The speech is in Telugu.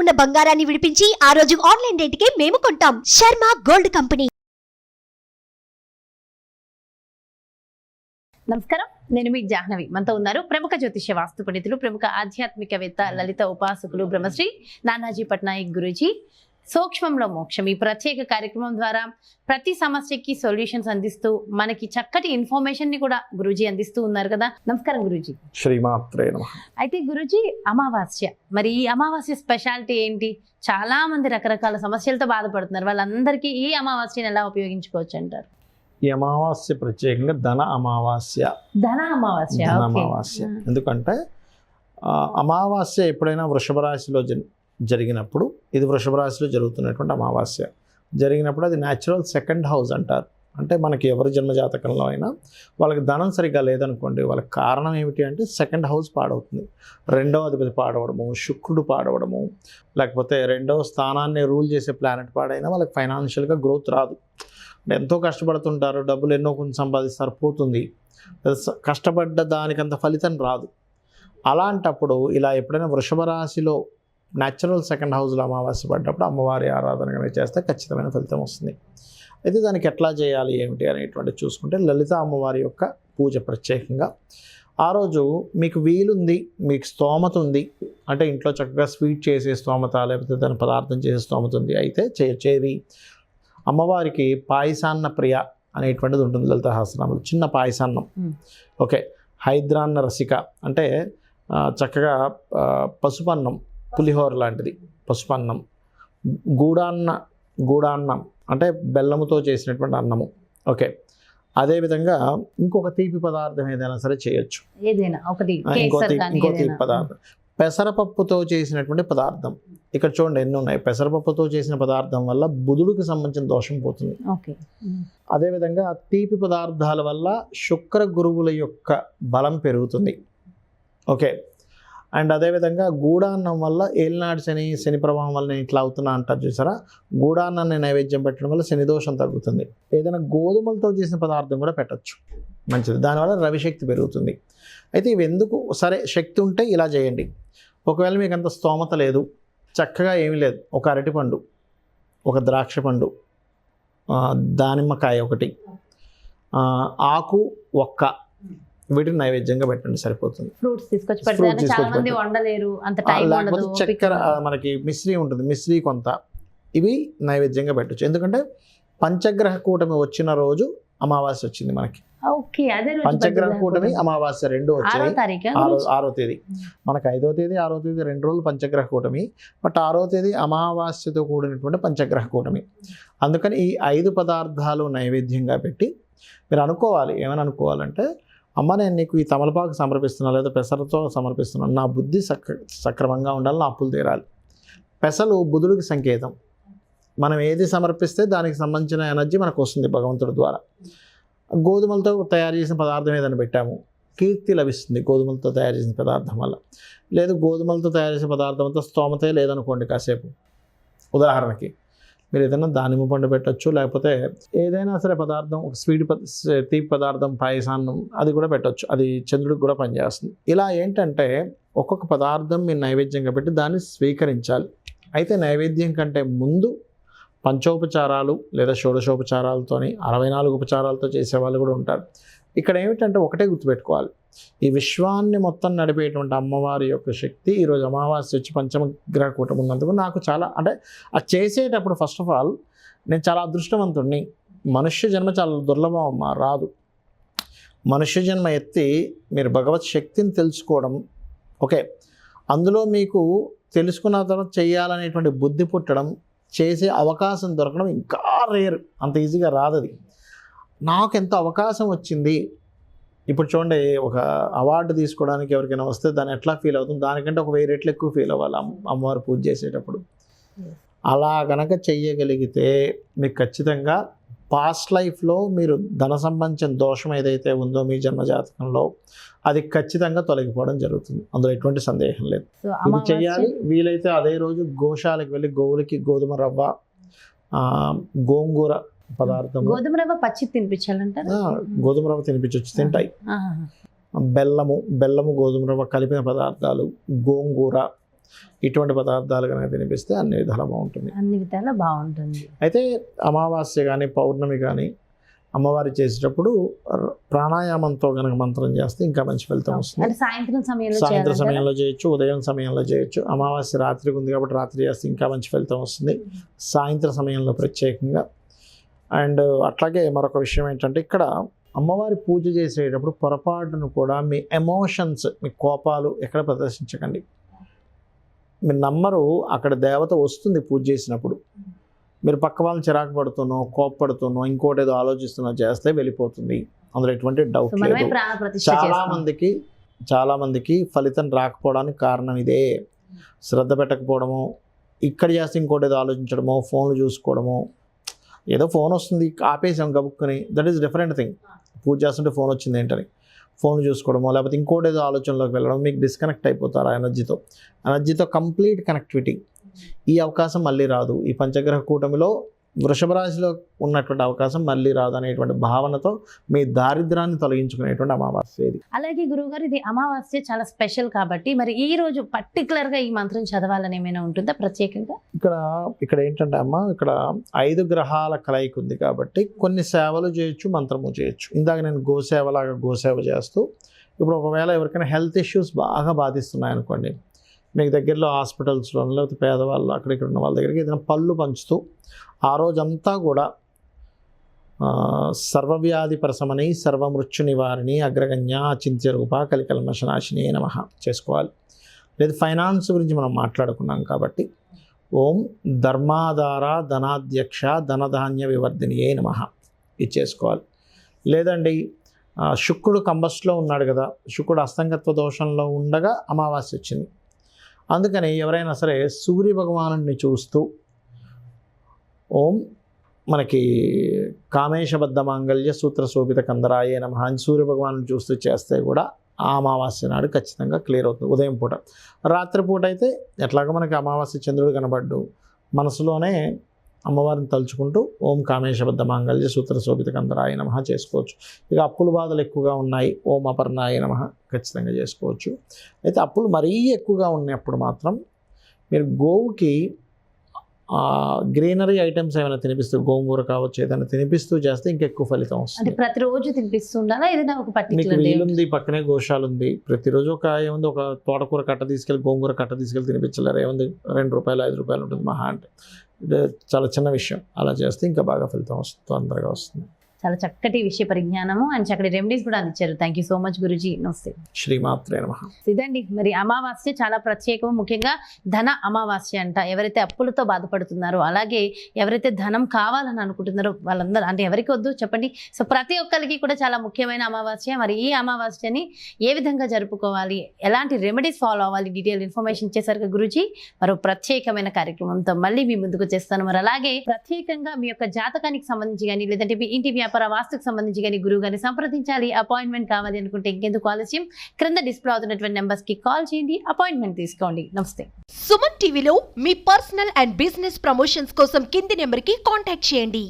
ఉన్న బంగారాన్ని విడిపించి ఆ రోజు ఆన్లైన్ రేటుకే మేము కొంటాం. Sharma gold company. నమస్కారం. నేను మీ జాహ్నవి. మనతో ఉన్నారు ప్రముఖ జ్యోతిష్య వాస్తు పండితులు ప్రముఖ ఆధ్యాత్మికవేత్త లలిత ఉపాసకులు బ్రహ్మశ్రీ నానాజీ పట్నాయక్ గురూజీ. సూక్ష్మంలో మోక్షం. ఈ ప్రత్యేక కార్యక్రమం ద్వారా ప్రతి సమస్యకి సొల్యూషన్స్ అందిస్తూ మనకి చక్కటి ఇన్ఫర్మేషన్ని కూడా గురూజీ అందిస్తూ ఉన్నారు కదా. నమస్కారం గురూజీ. శ్రీమాత్రే నమ. అయితే గురూజీ అమావాస్య. మరి ఈ అమావాస్య స్పెషాలిటీ ఏంటి? చాలా మంది రకరకాల సమస్యలతో బాధపడుతున్నారు. వాళ్ళందరికీ ఈ అమావాస్యను ఎలా ఉపయోగించుకోవచ్చు అంటారు? ఈ అమావాస్య ప్రత్యేకంగా ధన అమావాస్య. ధన అమావాస్య ధన. అమావాస్య. ఎందుకంటే అమావాస్య ఎప్పుడైనా వృషభ రాశిలో జ- జరిగినప్పుడు ఇది వృషభ రాశిలో జరుగుతున్నటువంటి అమావాస్య. జరిగినప్పుడు అది న్యాచురల్ సెకండ్ హౌస్ అంటారు. అంటే మనకి ఎవరి జన్మజాతకంలో అయినా వాళ్ళకి ధనం సరిగ్గా లేదనుకోండి వాళ్ళకి కారణం ఏమిటి అంటే సెకండ్ హౌస్ పాడవుతుంది. రెండవ అధిపతి పాడవడము శుక్రుడు పాడవడము లేకపోతే రెండవ స్థానాన్ని రూల్ చేసే ప్లానెట్ పాడైనా వాళ్ళకి ఫైనాన్షియల్గా గ్రోత్ రాదు. అంటే ఎంతో కష్టపడుతుంటారు డబ్బులు ఎన్నో కొంచెం సంపాదిస్తారు పోతుంది. కష్టపడ్డ దానికంత ఫలితం రాదు. అలాంటప్పుడు ఇలా ఎప్పుడైనా వృషభ రాశిలో న్యాచురల్ సెకండ్ హౌస్లో అమావాస్య పడ్డప్పుడు అమ్మవారి ఆరాధన కనుక చేస్తే ఖచ్చితమైన ఫలితం వస్తుంది. అయితే దానికి ఎట్లా చేయాలి ఏమిటి అనేటువంటి చూసుకుంటే లలిత అమ్మవారి యొక్క పూజ ప్రత్యేకంగా. ఆ రోజు మీకు వీలుంది మీకు స్తోమత ఉంది అంటే ఇంట్లో చక్కగా స్వీట్ చేసే స్తోమత లేకపోతే దాని పదార్థం చేసే స్తోమత ఉంది అయితే చేచేది అమ్మవారికి పాయసాన్న ప్రియ అనేటువంటిది ఉంటుంది లలిత సహస్రనామలు చిన్న పాయసాన్నం. ఓకే హైద్రాన్న రసిక అంటే చక్కగా పసుపన్నం పులిహోర లాంటిది పసుపన్నం. గూడాన్న గూడాన్నం అంటే బెల్లముతో చేసినటువంటి అన్నము. ఓకే. అదేవిధంగా ఇంకొక తీపి పదార్థం ఏదైనా సరే చేయొచ్చు. ఏదైనా ఒకటి ఆ, ఇంకో ఇంకో తీపి పదార్థం. పెసరపప్పుతో చేసినటువంటి పదార్థం. ఇక్కడ చూడండి ఎన్ని ఉన్నాయి. పెసరపప్పుతో చేసిన పదార్థం వల్ల బుధుడికి సంబంధించిన దోషం పోతుంది. అదేవిధంగా తీపి పదార్థాల వల్ల శుక్ర గురువుల యొక్క బలం పెరుగుతుంది. ఓకే. అండ్ అదేవిధంగా గూడాన్నం వల్ల ఏలినాడు శని శని ప్రభావం వల్ల నేను ఇట్లా అవుతున్నా అంటారు చూసారా? గూడాన్నాన్ని నైవేద్యం పెట్టడం వల్ల శని దోషం తగ్గుతుంది. ఏదైనా గోధుమలతో చేసిన పదార్థం కూడా పెట్టచ్చు. మంచిది. దానివల్ల రవిశక్తి పెరుగుతుంది. అయితే ఇవి ఎందుకు? సరే శక్తి ఉంటే ఇలా చేయండి. ఒకవేళ మీకు అంత స్తోమత లేదు చక్కగా ఏమీ లేదు ఒక అరటిపండు ఒక ద్రాక్ష పండు దానిమ్మకాయ ఒకటి ఆకు ఒక్క వీటిని నైవేద్యంగా పెట్టండి సరిపోతుంది. ఫ్రూట్స్ తీసుకొచ్చి Fruits పెడతారు చాలా తీసుకొచ్చి మంది పెట్టు. వండలేరు అంత ఆ, టైం లేకపోతే ఉండదు చక్కెర మనకి మిశ్రీ ఉంటుంది మిశ్రీ కొంత. ఇవి నైవేద్యంగా పెట్టచ్చు. ఎందుకంటే పంచగ్రహ కూటమి వచ్చిన రోజు అమావాస్య వచ్చింది మనకి. పంచగ్రహ కూటమి. అమావాస్య రెండు వచ్చాయి. ఆరో తేదీ. మనకు ఐదో తేదీ ఆరో తేదీ రెండు రోజులు పంచగ్రహ కూటమి. బట్ ఆరో తేదీ అమావాస్యతో కూడినటువంటి పంచగ్రహ కూటమి. అందుకని ఈ ఐదు పదార్థాలు నైవేద్యంగా పెట్టి మీరు అనుకోవాలి ఏమని అనుకోవాలంటే అమ్మ నేను నీకు ఈ తమలపాకు సమర్పిస్తున్నాను లేదా పెసరతో సమర్పిస్తున్నాను నా బుద్ధి సక్ర సక్రమంగా ఉండాలి నా అప్పులు తీరాలి. పెసలు బుధుడికి సంకేతం. మనం ఏది సమర్పిస్తే దానికి సంబంధించిన ఎనర్జీ మనకు వస్తుంది భగవంతుడి ద్వారా. గోధుమలతో తయారు చేసిన పదార్థం ఏదైనా పెట్టాము. కీర్తి లభిస్తుంది గోధుమలతో తయారు చేసిన పదార్థం వల్ల. లేదు గోధుమలతో తయారు చేసిన పదార్థంతో స్తోమతే లేదనుకోండి కాసేపు. ఉదాహరణకి మీరు ఏదైనా దానిమ్మ పండు పెట్టచ్చు లేకపోతే ఏదైనా సరే పదార్థం ఒక స్వీట్ పద తీపి పదార్థం పాయసాన్నం అది కూడా పెట్టచ్చు. అది చంద్రుడికి కూడా పనిచేస్తుంది. ఇలా ఏంటంటే ఒక్కొక్క పదార్థం మీరు నైవేద్యంగా పెట్టి దాన్ని స్వీకరించాలి. అయితే నైవేద్యం కంటే ముందు పంచోపచారాలు లేదా షోడశోపచారాలతోని అరవై నాలుగు ఉపచారాలతో చేసేవాళ్ళు కూడా ఉంటారు. ఇక్కడ ఏమిటంటే ఒకటే గుర్తుపెట్టుకోవాలి. ఈ విశ్వాన్ని మొత్తం నడిపేటువంటి అమ్మవారి యొక్క శక్తి ఈరోజు అమావాస్య వచ్చి పంచమ గ్రహ కూటమి ఉన్నందుకు నాకు చాలా అంటే అది చేసేటప్పుడు ఫస్ట్ ఆఫ్ ఆల్ నేను చాలా అదృష్టవంతుడిని మనుష్య జన్మ చాలా దుర్లభం అమ్మా రాదు. మనుష్య జన్మ ఎత్తి మీరు భగవత్ శక్తిని తెలుసుకోవడం ఓకే. అందులో మీకు తెలుసుకున్న తర్వాత చేయాలనేటువంటి బుద్ధి పుట్టడం చేసే అవకాశం దొరకడం ఇంకా రేర్ అంత ఈజీగా రాదది. నాకు ఎంత అవకాశం వచ్చింది? ఇప్పుడు చూడండి ఒక అవార్డు తీసుకోవడానికి ఎవరికైనా వస్తే దాన్ని ఎట్లా ఫీల్ అవుతుంది దానికంటే ఒక వెయ్యి రెట్లు ఎక్కువ ఫీల్ అవ్వాలి అమ్మ- అమ్మవారు పూజ చేసేటప్పుడు. అలా గనక చెయ్యగలిగితే మీకు ఖచ్చితంగా పాస్ట్ లైఫ్లో మీరు ధన సంబంధించిన దోషం ఏదైతే ఉందో మీ జన్మజాతకంలో అది ఖచ్చితంగా తొలగిపోవడం జరుగుతుంది. అందులో ఎటువంటి సందేహం లేదు. ఇది చేయాలి వీలైతే అదే రోజు గోశాలకు వెళ్ళి గోవులకి గోధుమ రవ్వ గోంగూర పదార్థము. గోధుమ రవ్వ పచ్చి తినిపించాలంటారు? గోధుమ రవ్వ తినిపించవచ్చు తింటాయి. బెల్లము బెల్లము గోధుమ రవ్వ కలిపిన పదార్థాలు గోంగూర ఇటువంటి పదార్థాలు కనుక తినిపిస్తే అన్ని విధాలా బాగుంటుంది. అన్ని విధాలా బాగుంటుంది. అయితే అమావాస్య కానీ పౌర్ణమి కానీ అమ్మవారి చేసేటప్పుడు ప్రాణాయామంతో కనుక మంత్రం చేస్తే ఇంకా మంచి ఫలితం వస్తుంది. సాయంత్రం సమయంలో సాయంత్రం? సమయంలో చేయొచ్చు ఉదయం సమయంలో చేయొచ్చు. అమావాస్య రాత్రికి ఉంది కాబట్టి రాత్రి చేస్తే ఇంకా మంచి ఫలితం వస్తుంది. సాయంత్రం సమయంలో ప్రత్యేకంగా అండ్ అట్లాగే మరొక విషయం ఏంటంటే ఇక్కడ అమ్మవారి పూజ చేసేటప్పుడు పొరపాటును కూడా మీ ఎమోషన్స్ మీ కోపాలు ఎక్కడ ప్రదర్శించకండి. మీరు నమ్మరు అక్కడ దేవత వస్తుంది పూజ చేసినప్పుడు. మీరు పక్క వాళ్ళని చిరాకు పడుతున్నో కోప్పడుతున్నో ఇంకోటి ఏదో ఆలోచిస్తున్నో చేస్తే వెళ్ళిపోతుంది. అందులో ఎటువంటి డౌట్ లేదు. ప్రాణ ప్రతిష్ఠ చాలా చేస్తాం. మందికి చాలా మందికి ఫలితం రాకపోవడానికి కారణం ఇదే. శ్రద్ధ పెట్టకపోవడము ఇక్కడ చేస్తే ఇంకోటి ఏదో ఆలోచించడమో ఫోన్లు చూసుకోవడమో ఏదో ఫోన్ వస్తుంది ఆపేసాం గబుక్కుని. దట్ ఈస్ డిఫరెంట్ థింగ్ పూజ చేస్తుంటే ఫోన్ వచ్చింది ఏంటని. ఫోన్ చూసుకోవడమో లేకపోతే ఇంకోటి ఏదో ఆలోచనలోకి వెళ్ళడం మీకు డిస్కనెక్ట్ అయిపోతారు ఆ ఎనర్జీతో ఎనర్జీతో కంప్లీట్ కనెక్టివిటీ ఈ అవకాశం మళ్ళీ రాదు. ఈ పంచగ్రహ కూటమిలో వృషభ రాశిలో ఉన్నటువంటి అవకాశం మళ్ళీ రాదు అనేటువంటి భావనతో మీ దారిద్రాన్ని తొలగించుకునేటువంటి అమావాస్య ఇది. అలాగే గురువు గారు ఇది అమావాస్య చాలా స్పెషల్ కాబట్టి మరి ఈ రోజు పర్టికులర్గా ఈ మంత్రం చదవాలని ఏమైనా ఉంటుందా ప్రత్యేకంగా? ఇక్కడ ఇక్కడ ఏంటంటే అమ్మ ఇక్కడ ఐదు గ్రహాల కలయిక ఉంది కాబట్టి కొన్ని సేవలు చేయొచ్చు మంత్రము చేయొచ్చు. ఇందాక నేను గోసేవలాగా గోసేవ చేస్తూ ఇప్పుడు ఒకవేళ ఎవరికైనా హెల్త్ ఇష్యూస్ బాగా బాధిస్తున్నాయి అనుకోండి మీకు దగ్గరలో హాస్పిటల్స్లో లేకపోతే పేదవాళ్ళు అక్కడ ఇక్కడ ఉన్న వాళ్ళ దగ్గరికి ఏదైనా పళ్ళు పంచుతూ ఆ రోజంతా కూడా సర్వవ్యాధి ప్రశమని సర్వమృత్యు నివారిణి అగ్రగణ్య చింత్య రూప కలికల్మశనాశిని నమ చేసుకోవాలి. లేదు ఫైనాన్స్ గురించి మనం మాట్లాడుకున్నాం కాబట్టి ఓం ధర్మాధార ధనాధ్యక్ష ధనధాన్య వివర్ధినియే నమ ఇది చేసుకోవాలి. లేదండి శుక్రుడు కంబస్ట్లో ఉన్నాడు కదా శుక్రుడు అస్తంగత్వ దోషంలో ఉండగా అమావాస్య వచ్చింది. అందుకని ఎవరైనా సరే సూర్య భగవానుడిని చూస్తూ ఓం మనకి కామేశబద్ధ మాంగళ్య సూత్ర శోభిత కందరాయే నమ అని సూర్య భగవాను చూస్తూ చేస్తే కూడా ఆ అమావాస్య నాడు ఖచ్చితంగా క్లియర్ అవుతుంది. ఉదయం పూట. రాత్రిపూట అయితే ఎట్లాగో మనకి అమావాస్య చంద్రుడు కనబడ్డు. మనసులోనే అమ్మవారిని తలుచుకుంటూ ఓం కామేశబద్ధ మాంగళ్య సూత్ర శోభిత కందరాయ నమ చేసుకోవచ్చు. ఇక అప్పుల బాధలు ఎక్కువగా ఉన్నాయి. ఓం అపర్ణాయ నమ ఖచ్చితంగా చేసుకోవచ్చు. అయితే అప్పులు మరీ ఎక్కువగా ఉన్నప్పుడు మాత్రం మీరు గోవుకి గ్రీనరీ ఐటమ్స్ ఏమైనా తినిపిస్తూ గోంగూర కావచ్చు ఏదైనా తినిపిస్తూ చేస్తే ఇంకెక్కువ ఫలితం వస్తుంది. ప్రతిరోజు తినిపిస్తూ ఉండాలా ఏదైనా ఒక మీకు వీలుంది పక్కనే గోశాల ఉంది ప్రతిరోజు ఒక ఏముంది ఒక తోటకూర కట్ట తీసుకెళ్ళి గోంగూర కట్ట తీసుకెళ్ళి తినిపించలేరు. ఏముంది? రెండు రూపాయలు ఐదు రూపాయలు ఉంటుంది మహా అంటే. చాలా చిన్న విషయం. అలా చేస్తే ఇంకా బాగా ఫలితం వస్తుంది తొందరగా వస్తుంది. చాలా చక్కటి విషయ పరిజ్ఞానము అండ్ చక్కటి రెమెడీస్ కూడా అందించారు. Thank you so much Guruji. నమస్తే శ్రీమాత్రే నమ. ఇదండి. మరి అమావాస్య చాలా ప్రత్యేకం ముఖ్యంగా ధన అమావాస్య అంట. ఎవరైతే అప్పులతో బాధపడుతున్నారో అలాగే ఎవరైతే ధనం కావాలని అనుకుంటున్నారో వాళ్ళందరూ అంటే ఎవరికి వద్దు చెప్పండి. సో ప్రతి ఒక్కరికి కూడా చాలా ముఖ్యమైన అమావాస్య. మరి ఈ అమావాస్యని ఏ విధంగా జరుపుకోవాలి? ఎలాంటి రెమెడీస్ ఫాలో అవ్వాలి? డీటెయిల్ ఇన్ఫర్మేషన్ ఇచ్చేసరికి గురుజీ మరో ప్రత్యేకమైన కార్యక్రమంతో మళ్ళీ మీ ముందుకు చేస్తాను మరి అలాగే ప్రత్యేకంగా మీ యొక్క జాతకానికి సంబంధించి కానీ లేదంటే మీ ఇంటి వ్యాపార వాస్తుకు సంబంధించి కానీ గురువు గారిని సంప్రదించాలి అపాయింట్మెంట్ కావాలి అనుకుంటే ఇంకెందుకు ఆలస్యం? క్రింద డిస్ప్లే అవుతున్నటువంటి నెంబర్స్కి కాల్ చేయండి అపాయింట్మెంట్ తీసుకోండి. నమస్తే. సుమన్ టీవీలో మీ పర్సనల్ అండ్ బిజినెస్ ప్రమోషన్స్ కోసం కింది నెంబర్కి కాంటాక్ట్ చేయండి.